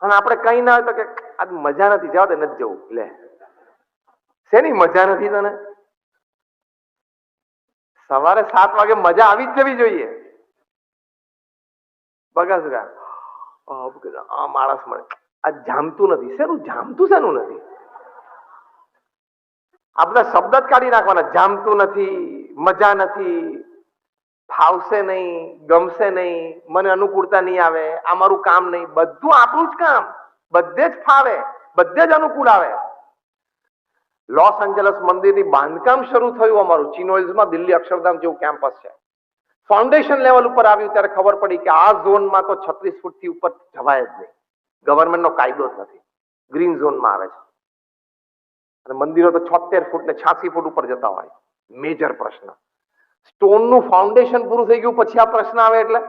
અને આપણે કઈ ના હોય તો કે આજ મજા નથી, જવા દે, નથી જવું. લે. શેની મજા નથી તને? સવારે સાત વાગે મજા આવી જ જવી જોઈએ. બગા આ માણસ મળે આ જામતું નથી. શેનું જામતું, શેનું નથી? આ બધા શબ્દ જ કાઢી નાખવાના. જામતું નથી, મજા નથી. ફાવશે નહીં, ગમશે નહીં, મને અનુકૂળતા નહીં આવે, આ કામ નહીં. બધું આપણું જ કામ. બધે જ ફાવે, બધે જ અનુકૂળ આવે. લોસ એન્જલસ મંદિરની બાંધકામ શરૂ થયું અમારું. ચિનોઇલ્સમાં દિલ્હી અક્ષરધામ જેવું કેમ્પસ છે. ફાઉન્ડેશન લેવલ ઉપર આવ્યું ત્યારે ખબર પડી કે આ ઝોનમાં તો છત્રીસ ફૂટથી ઉપર જવાય જ નહીં. ગવર્મેન્ટનો કાયદો જ નથી. ગ્રીન ઝોનમાં આવે છે. અને મંદિરો તો છોતેર ફૂટ ને છ્યાસી ફૂટ ઉપર જતા હોય. મેજર પ્રશ્ન. સ્ટોનનું ફાઉન્ડેશન પૂરું થઈ ગયું, પછી આ પ્રશ્ન આવે એટલે?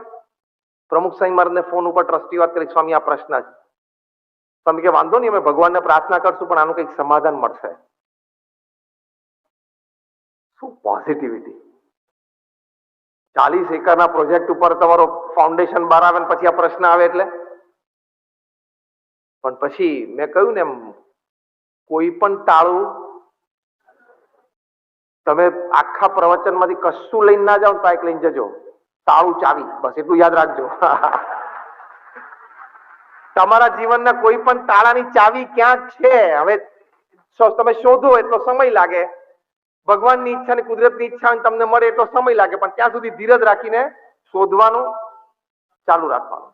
પ્રમુખ સાંઈ મહારાજને ફોન ઉપર ટ્રસ્ટી વાત કરી, સ્વામી, આ પ્રશ્ન છે. સ્વામી કે, વાંધો નહીં, અમે ભગવાનને પ્રાર્થના કરશું, પણ આનું કંઈક સમાધાન મળશે. શું પોઝિટિવિટી ચાલીસ એકરના પ્રોજેક્ટ ઉપર તમારો ફાઉન્ડેશન બહાર આવે પછી આ પ્રશ્ન આવે એટલે? પણ પછી મેં કહ્યું ને એમ, કોઈ પણ ટાળું તમે આખા પ્રવચનમાંથી કશું લઈને ના જાઓ એક લઈને જજો. તાળું ચાવી. બસ એટલું યાદ રાખજો. તમારા જીવનના કોઈ પણ તાળાની ચાવી ક્યાં છે? હવે તમે શોધો એટલો સમય લાગે. ભગવાનની ઈચ્છા ને કુદરતની ઈચ્છા તમને મળે એટલો સમય લાગે, પણ ત્યાં સુધી ધીરજ રાખીને શોધવાનું ચાલુ રાખવાનું.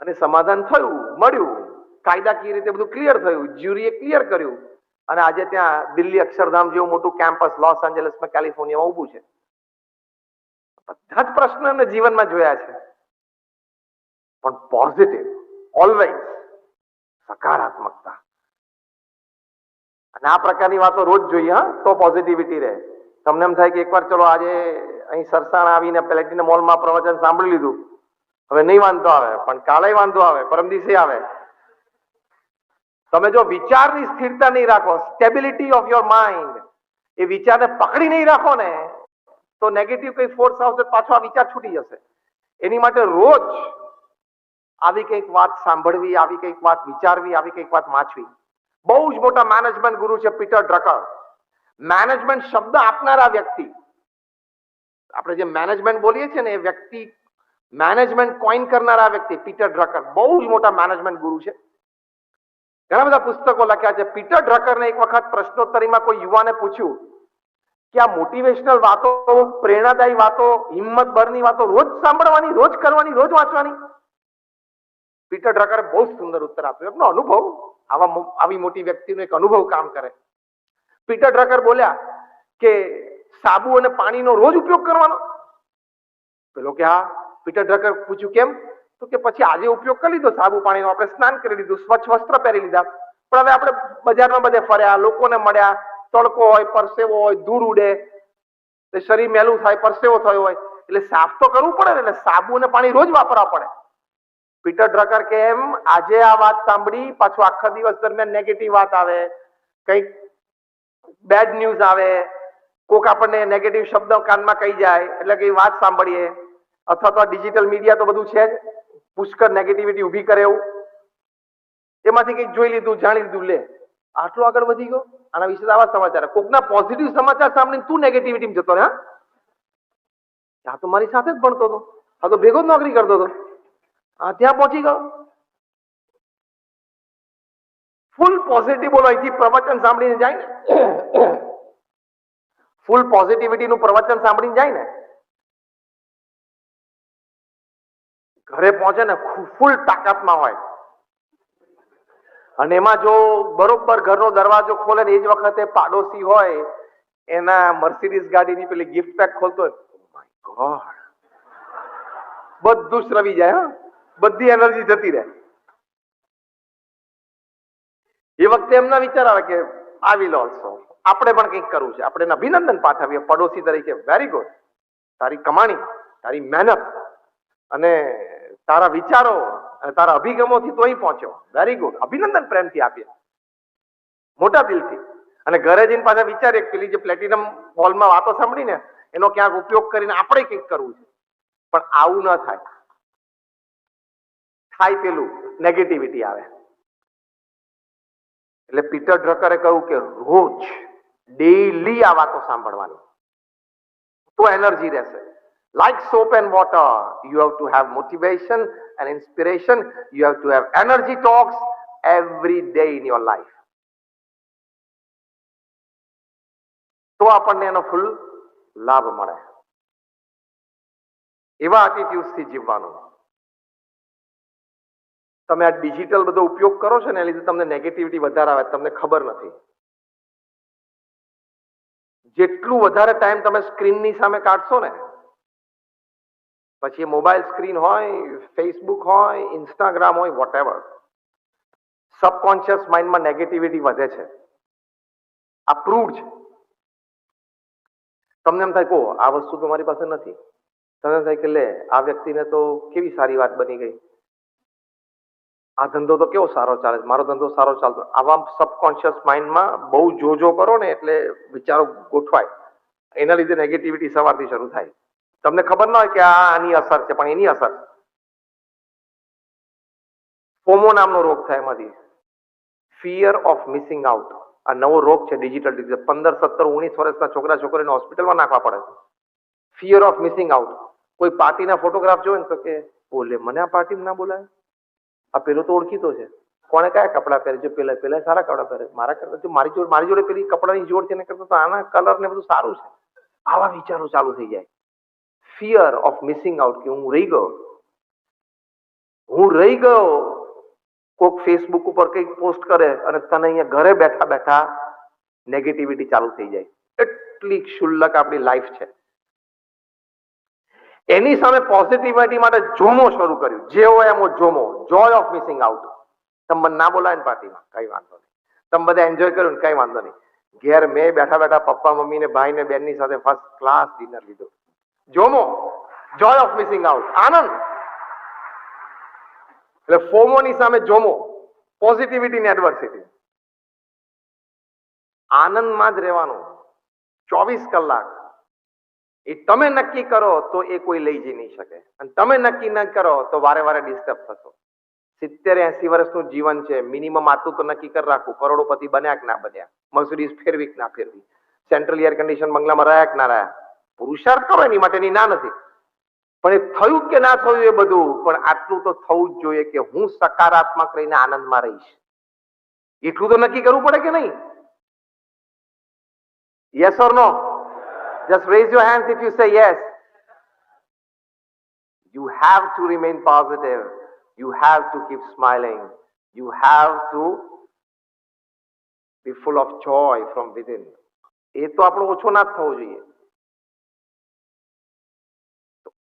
અને સમાધાન થયું, મળ્યું. કાયદાકીય રીતે બધું ક્લિયર થયું? જ્યુરીએ ક્લિયર કર્યું. અને આજે ત્યાં દિલ્હી અક્ષરધામ જેવું મોટું કેમ્પસ લોસ એન્જલસમાં કેલિફોર્નિયામાં ઊભું છે. બધા જ પ્રશ્ન એમને જીવનમાં જોયા છે. પણ પોઝિટિવ ઓલવેઝ સકારાત્મકતા. અને આ પ્રકારની વાતો રોજ જોઈએ, હા, તો પોઝિટિવિટી રહે. તમને એમ થાય કે એકવાર ચલો આજે અહીં સરસાણ આવીને પેલેટીના મોલમાં પ્રવચન સાંભળી લીધું. હવે નહીં વાંધો આવે, પણ કાલે વાંધો આવે, પરમ દિવસે આવે. તમે જો વિચારની સ્થિરતા નહીં રાખો સ્ટેબિલિટી ઓફ યોર માઇન્ડ એ વિચારને પકડી નહીં રાખો ને, તો નેગેટિવ કઈ ફોર્સ આવશે પાછો આ વિચાર છૂટી જશે. એની માટે રોજ આવી કંઈક વાત સાંભળવી, આવી કંઈક વાત વિચારવી, આવી કંઈક વાત વાંચવી. બહુ જ મોટા મેનેજમેન્ટ ગુરુ છે પીટર ડ્રકર. મેનેજમેન્ટ શબ્દ આપનારા વ્યક્તિ. આપણે જે મેનેજમેન્ટ બોલીએ છીએ ને, એ વ્યક્તિ મેનેજમેન્ટ કોઈન કરનારા વ્યક્તિ, પીટર ડ્રકર. બહુ જ મોટા મેનેજમેન્ટ ગુરુ છે. ઘણા બધા પુસ્તકો લખ્યા છે. પીટર ડ્રકરને એક વખત પ્રશ્નોત્તરીમાં કોઈ યુવાને પૂછ્યું કે આ મોટિવેશનલ વાતો, પ્રેરણાદાયી વાતો હિંમત ભરની વાતો રોજ સાંભળવાની, રોજ કરવાની, રોજ વાંચવાની? પીટર ડ્રકરે બહુ સુંદર ઉત્તર આપ્યો. એમનો અનુભવ, આવા આવી મોટી વ્યક્તિનો એક અનુભવ કામ કરે. પીટર ડ્રકર બોલ્યા કે સાબુ અને પાણીનો રોજ ઉપયોગ કરવાનો. પેલો કે, હા. પીટર ડ્રકર પૂછ્યું, કેમ? તો કે પછી આજે ઉપયોગ કરી લીધો, સાબુ પાણીનો આપણે સ્નાન કરી લીધું, સ્વચ્છ વસ્ત્ર પહેરી લીધા. પણ હવે આપણે બજારમાં બધે ફર્યા, લોકોને મળ્યા, તડકો હોય, પરસેવો હોય, ધૂળ ઉડે એટલે શરીર મેલું થાય, પરસેવો થયો હોય, એટલે સાફ તો કરવું પડે એટલે સાબુ અને પાણી રોજ વાપરવા પડે. પીટર ડ્રકર કે એમ, આજે આ વાત સાંભળી, પાછું આખા દિવસ દરમિયાન નેગેટિવ વાત આવે, કંઈક બેડ ન્યૂઝ આવે, કોક આપણને નેગેટિવ શબ્દ કાનમાં કહી જાય, એટલે કે વાત સાંભળીએ, અથવા તો ડિજિટલ મીડિયા તો બધું છે જ. પુષ્કળ નેગેટિવિટી ઊભી કરે એવું. એમાંથી કંઈક જોઈ લીધું, જાણી લીધું, લે. આટલો આગળ વધી ગયો? આના વિશે આવા સમાચાર કોકના પોઝિટિવ સમાચાર સાંભળીને તું નેગેટિવિટી જતો હા? આ તો મારી સાથે જ ભણતો હતો. આ તો ભેગો જ નોકરી કરતો હતો. હા ત્યાં પહોંચી ગયો. ફૂલ પોઝિટિવ બોલો, અહીંથી પ્રવચન સાંભળીને જાય ને. ફૂલ પોઝિટિવિટી નું પ્રવચન સાંભળીને જાય ને ઘરે પહોંચે ને ફૂલ તાકાતમાં હોય. અને એમાં જો બરોબર ઘરનો દરવાજો ખોલે ને એ જ વખતે પાડોશી હોય, એના મર્સિડીઝ ગાડીની પેલી ગિફ્ટ પેક ખોલતો હોય. Oh. બધું શ્રવી જાય બધી એનર્જી જતી રહે. એ વખતે એમના વિચાર આવે કે, આવી લો ઓલ્સો આપણે પણ કંઈક કરવું છે. આપણે અભિનંદન પાઠવીએ. પડોશી તરીકે વેરી ગુડ તારી કમાણી, તારી મહેનત અને તારા વિચારો અને તારા અભિગમોથી તોય પહોંચ્યો વેરી ગુડ અભિનંદન પ્રેમથી આપીએ. મોટા દિલથી. અને ઘરે જઈને પાછા વિચારીએ પેલી જે પ્લેટિનમ હોલમાં વાતો સાંભળીને, એનો ક્યાંક ઉપયોગ કરીને આપણે કંઈક કરવું છે. પણ આવું ન થાય. થાય પેલું નેગેટિવિટી આવે. એટલે પીટર ડ્રકરે કહ્યું કે રોજ ડેઈલી આ વાતો સાંભળવાની. તો એનર્જી રહેશે. Like soap and water you have to have motivation and inspiration you have to have energy talks every day in your life તો આપણને એનો ફૂલ લાભ મળે. એવા એટીટ્યુડથી જીવવાનું. તમે આ ડિજિટલ બધો ઉપયોગ કરો છો ને એ લીધે તમને નેગેટિવિટી વધારે આવે, તમને ખબર નથી. જેટલું વધારે ટાઈમ તમે સ્ક્રીનની સામે કાઢશો ને પછી મોબાઈલ સ્ક્રીન હોય ફેસબુક હોય ઇન્સ્ટાગ્રામ હોય વોટ સબકોન્શિયસ માઇન્ડમાં નેગેટિવિટી વધે છે. આ પ્રૂવ છે. તમને એમ થાય કહો આ વસ્તુ તો મારી પાસે નથી. તમને થાય કે, લે, આ વ્યક્તિને તો કેવી સારી વાત બની ગઈ? આ ધંધો તો કેવો સારો ચાલે છે? મારો ધંધો સારો ચાલતો. આવા સબકોન્શિયસ માઇન્ડમાં બહુ જોજો કરો ને એટલે વિચારો ગોઠવાય. એના લીધે નેગેટિવિટી સવારથી શરૂ થાય. તમને ખબર ના હોય કે આ આની અસર છે, પણ એની અસર. ફોમો નામનો રોગ થાય એમાંથી. ફિયર ઓફ મિસિંગ આઉટ આ નવો રોગ છે ડિજિટલ ડિઝીઝ પંદર, સત્તર, ઓગણીસ વર્ષના છોકરા, છોકરીને હોસ્પિટલમાં નાખવા પડે છે. ફિયર ઓફ મિસિંગ આઉટ કોઈ પાર્ટીના ફોટોગ્રાફ જોવે ને તો કે બોલે મને આ પાર્ટીમાં ના બોલાય આ પેલો તો ઓળખીતો છે. કોણે કયા કપડાં પહેરે છે પેલા પેલા સારા કપડાં પહેરે મારા કરતા મારી જોડે મારી જોડે પેલી કપડાની જોડ છે ને કરતા તો આના કલર ને બધું સારું છે. આવા વિચારો ચાલુ થઈ જાય. ફિયર ઓફ મિસિંગ આઉટ કે હું રહી ગયો. હું રહી ગયો, કોક ફેસબુક ઉપર કંઈક પોસ્ટ કરે અને તને અહીંયા ઘરે બેઠા બેઠા નેગેટિવિટી ચાલુ થઈ જાય. એટલી ક્ષુલ્લક આપણી લાઈફ છે. એની સામે પોઝિટિવિટી માટે જોમો શરૂ કર્યું. જેવો એમો JOMO. Joy of missing out તમે ના બોલાય ને પાર્ટીમાં. કઈ વાંધો નહીં. તમે બધા એન્જોય કર્યું ને કઈ વાંધો નહીં. ઘેર મેં બેઠા બેઠા પપ્પા, મમ્મી ને ભાઈ ને બેનની સાથે ફર્સ્ટ ક્લાસ ડિનર લીધું. JOMO joy of missing out આનંદ એટલે ફોમોની સામે જોમો પોઝિટિવિટી ને એડવર્સિટી આનંદમાં જ રહેવાનું. ચોવીસ કલાક. એ તમે નક્કી કરો તો એ કોઈ લઈ જઈ નહીં શકે. અને તમે નક્કી ન કરો તો વારે વારે ડિસ્ટર્બ થશો. સિત્તેર એસી વર્ષનું જીવન છે. મિનિમમ આટલું તો નક્કી કરી રાખવું. કરોડોપતિ બન્યા કે ના બન્યા? મર્સિડીઝ ફેરવી કે ના ફેરવી? સેન્ટ્રલ એર કન્ડિશન બંગલામાં રહ્યા કે ના રહ્યા? પુરુષાર્થ કરો એની માટેની ના નથી પણ એ થયું કે ના થયું એ બધું પણ આટલું તો થવું જ જોઈએ કે હું સકારાત્મક રહીને આનંદમાં રહીશ એટલું તો નક્કી કરવું પડે કે નહીં yes or no Just raise your hands if you say yes. You have to remain positive. You have to keep smiling. You have to be full of joy from within. એ તો આપણો ઓછો ના થવો જોઈએ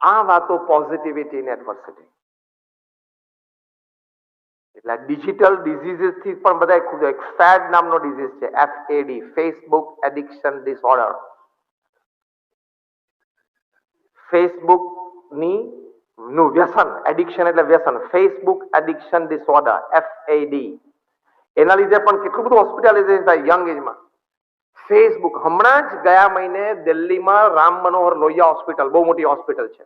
તો આ વાતો પોઝિટિવિટી ને એડવર્સિટી એટલે ડિજિટલ ડિઝીઝીસથી પણ બધા ખુદ એક ફેડ નામનો ડિઝીઝ છે F A D Facebook addiction disorder ફેસબુકની નું વ્યસન એડિક્શન એટલે વ્યસન ફેસબુક એડિક્શન ડિસઓર્ડર એફએડી એના લીધે પણ કેટલું બધું હોસ્પિટલાઇઝેશન થાય યંગ એજમાં ફેસબુક હમણાં જ ગયા મહિને દિલ્હીમાં રામ મનોહર લોહિયા હોસ્પિટલ, બહુ મોટી હોસ્પિટલ છે.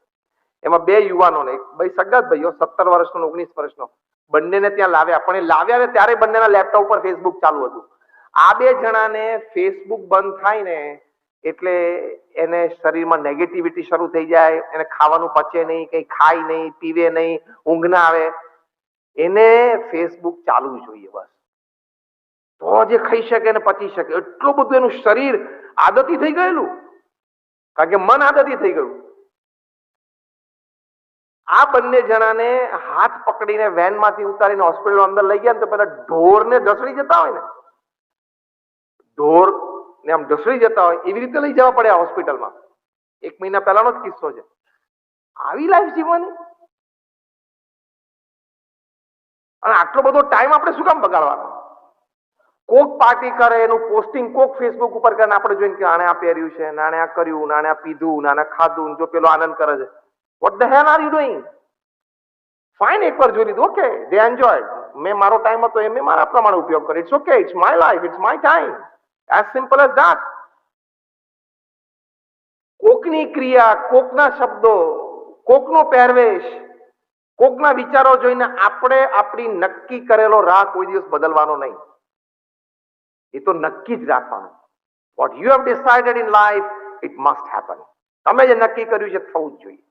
એમાં બે યુવાનોને, એક ભાઈ સગત ભાઈઓ, સત્તર વર્ષનો ઓગણીસ વર્ષનો, બંનેને ત્યાં લાવ્યા. પણ એ લાવ્યા ને ત્યારે બંનેના લેપટોપ પર ફેસબુક ચાલુ હતું. આ બે જણાને ફેસબુક બંધ થાય ને, એટલે એને શરીરમાં નેગેટિવિટી શરૂ થઈ જાય, એને ખાવાનું પચે નહીં, કંઈ ખાય નહીં, પીવે નહીં, ઊંઘ ના આવે. એને ફેસબુક ચાલવું જોઈએ બસ. તો જે ખાઈ શકે ને પચી શકે. એટલું બધું એનું શરીર આદતી થઈ ગયેલું. કારણ કે મન આદતી થઈ ગયું. આ બંને જણાને હાથ પકડીને વેનમાંથી ઉતારીને હોસ્પિટલ અંદર લઈ ગયા તો પેલા ઢોરને ઢસડી જતા હોય ને. ઢોર ને આમ ઢસડી જતા હોય, એવી રીતે લઈ જવા પડે આ હોસ્પિટલમાં. એક મહિના પહેલાનો જ કિસ્સો છે. આવી લાઈફ જીવવાની. અને આટલો બધો ટાઈમ આપણે શું કામ બગાડવાનો? કોક પાર્ટી કરે, એનું પોસ્ટિંગ કોક ફેસબુક ઉપર કરીને આપણે જોઈને કે આણે આ પહેર્યું છે નાણે આ કર્યું નાણે આ પીધું નાણે ખાધું જો પેલો આનંદ કરે છે. What the hell are you doing fine એકવાર જોઈ લીધું ઓકે દે એન્જોય મેં મારો ટાઈમ હતો, એ મેં મારા પ્રમાણે ઉપયોગ કર્યો. It's okay it's my life it's my time as simple as that કોકની ક્રિયા, કોકના શબ્દો, કોકનો પહેરવેશ, કોકના વિચારો જોઈને આપણે આપણી નક્કી કરેલો રાહ કોઈ દિવસ બદલવાનો નહીં. એ તો નક્કી જ રાખવાનું what you have decided in life it must happen તમે જે નક્કી કર્યું છે થવું જ જોઈએ